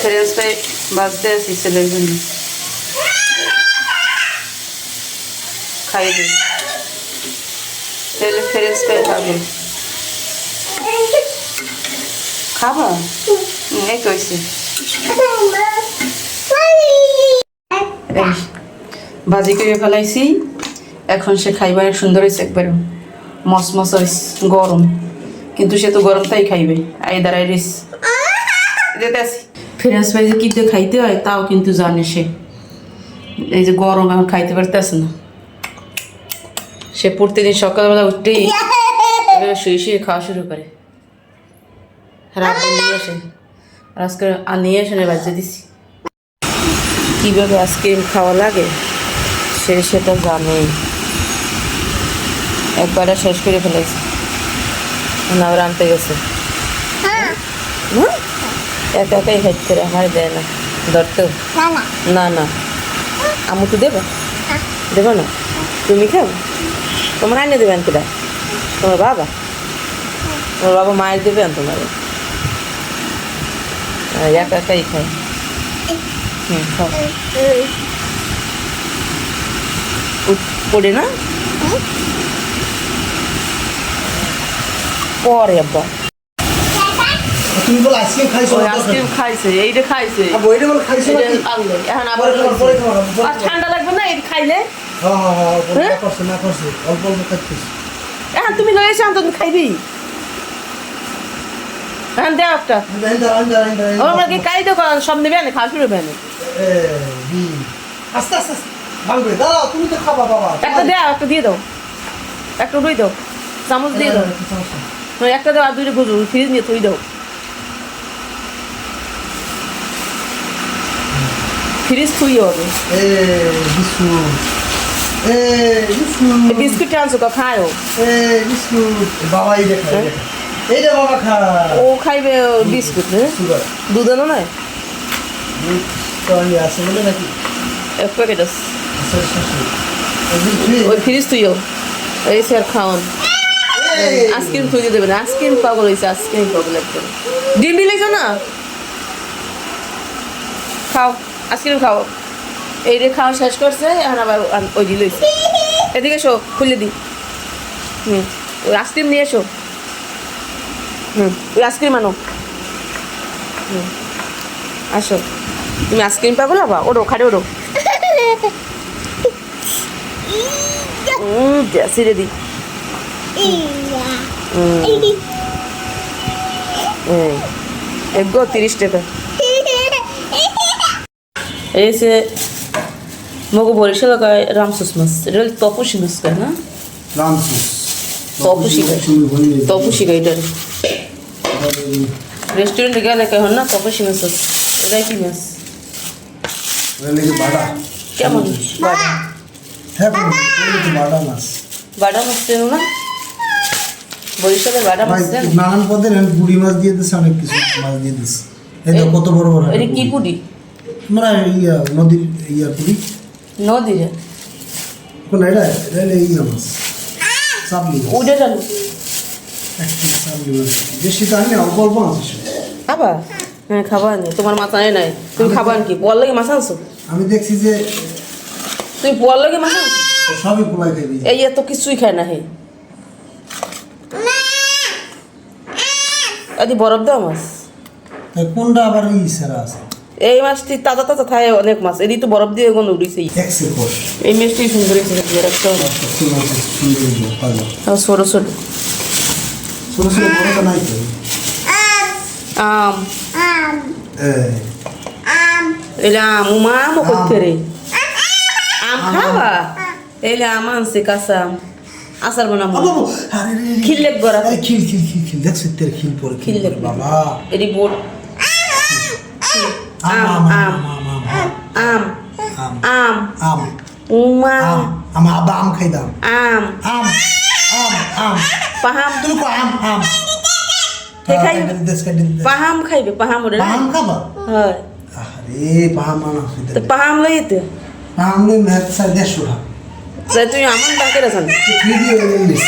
French fry ছেলের জন্য খাই দিই ছেলে ফ্রেঞ্চ ফ্রাই খাবে খাবা এই কইছে ভাজি করে ফেলাইছি এখন সে খাইবার সুন্দর হয়েছে একবারে মসমস হয়েছে গরম। কিন্তু সে তো গরমটাই খাইবে। আই দাঁড়াই রিস যেতে আসি। ফ্রেঞ্চ ফ্রাই যে কী দিয়ে খাইতে হয় তাও কিন্তু জানে সে। এই যে গরম এখন খাইতে পারতেছে না। সে প্রতিদিন সকালবেলা উঠতেই শুয়ে শুয়ে খাওয়া শুরু করে। রাত নিয়ে আসে আজকে আর নিয়ে আসে না বাজে দিছি। কীভাবে আইসক্রিম খাওয়া লাগে সে সেটা জানে। একবারে শেষ করে ফেলেছে। আবার আনতে গেছে। হুম? একা একাই খাইতে করে আমার দেয় না। ধরতেও না না। আমু তো দেবো। দেবো না? তুমি খাও। তোমার আইনে দেবেন কেটা তোমার বাবা? তোমার বাবা মায়ের দেবেন তোমার একা একাই খায় হুম খাও। পড়ে না? পরে আব্বা। তুমি বলে আইসক্রিম খাইছো আইসক্রিম খাইছে এইটা খাইছে। বইটা বলে খাইছো এখন আবার পরে আর ঠান্ডা লাগবে না? এটা খাইলে? হ্যাঁ হ্যাঁ হ্যাঁ অল্প হ্যাঁ? করছে না করছে। অল্প অল্প খাইছিস এখন তুমি লয়ে এসে তুমি খাইবি। এখন দেও একটা। আমরা কি তো সব নেবে না খাওয়া শুরু হবে না। আস্তে আস্তে ভাঙবে দাঁড়াও তুমি তো খাবা বাবা। একটা দেও একটা দিয়ে দাও। একটা উড়ই দাও। চামচ দিয়ে দাও। নেই। নয় একটা দাও আর দুইটা গুজু ফ্রিজ নিয়ে তুই দাও। ফ্রিজ থুই হবে এ বিস্কুট আনছো কা খায়ও এ বিস্কুট বাবা খা ও খাইবে বিস্কুট দুধ আনো তো আমি আছে বলে নাকি এক প্যাকেট আছে। ওই ফ্রিজ তুইও। এই স্যার খাওয়ান। আইসক্রিম তুই দেবেন। আইসক্রিম পাগল হয়েছে আইসক্রিম পাগল একদম। ডিম দিলেছ না? খাও। আইসক্রিম খাও। এই রে খাওয়া শেষ করছে এখন আবার ওই দিল এদিকে এসো খুলে দিই হুম ওই আইসক্রিম নিয়ে এসো। হুম ওই আইসক্রিম আনো। হুম আসো। তুমি আইসক্রিম পাগল হবা? ওড়ো খাড়ে ওড়ো। হুম। সিরে দি এগো তিরিশ টাকা। এই সে মগো বরিশাল গায়ে রামসুস মাছ এটা হলো তপসি মাছ গায়ে না রামসুস তপসি গায়ে তপসি গায়ে এটা রেস্টুরেন্টে গেলে কেমন না তপসি মাছ এটা কি মাছ কেমন বাটা হ্যাঁ মাছ বাটা মাছ চেনো না বরিশালে বাটা মাছ নানান পদের বুড়ি মাছ দিয়ে দিচ্ছে অনেক কিছু মাছ দিয়ে দিচ্ছে এই তো কত বড় বড় এটা কি পুডি মানে ইয়া নদীর ইয়া পুরি? নদীরে। কোন এটা? এটা ইয়া মাছ। সাবলি জানো বেশি তো আমি অল্প অল্প আছে। খাবা? হ্যাঁ খাবা নি তোমার মাছ আনে নাই। তুমি খাবা কি পোয়ার লাগে মাছ আনছো? আমি দেখছি যে তুমি পোয়ার লাগে মাছ আনছো? সবই পোলাই এই এত কিছুই খায় না হে। আদি বরফ দেওয়া মাছ। তাই কোনটা আবার ই সেরা আছে? এই মাছটি তাজা তাজা থাকে অনেক মাছ। এদি তো বরফ দিয়ে কোনো উড়িছে। এই মাছটি সুন্দর একটা পাগল ছোটো ছোটো। আম। এই এলে আম করতে রে? আম খাবা? এলে আম আনছে কাঁচা আম। আচার বানাবো। আবু আরে রে রে। খিল লেগ বড়া আরে খিল খিল খিল খিল। তের খিল পরে খিল খিল লেগ পরে বাবা। এটি বোট। আম আম, আম আম। আম উমা আম আম আবা আম খাই দাম আম আম আম আম পাহাম তুমি কো আম আম পাহাম খাইবে পাহাম ওরে পাহাম খাবা হয় আরে পাহাম আনা তো পাহাম লইতে পাহাম লই তুমি আমার ডাকে রাখেন ভিডিও নিস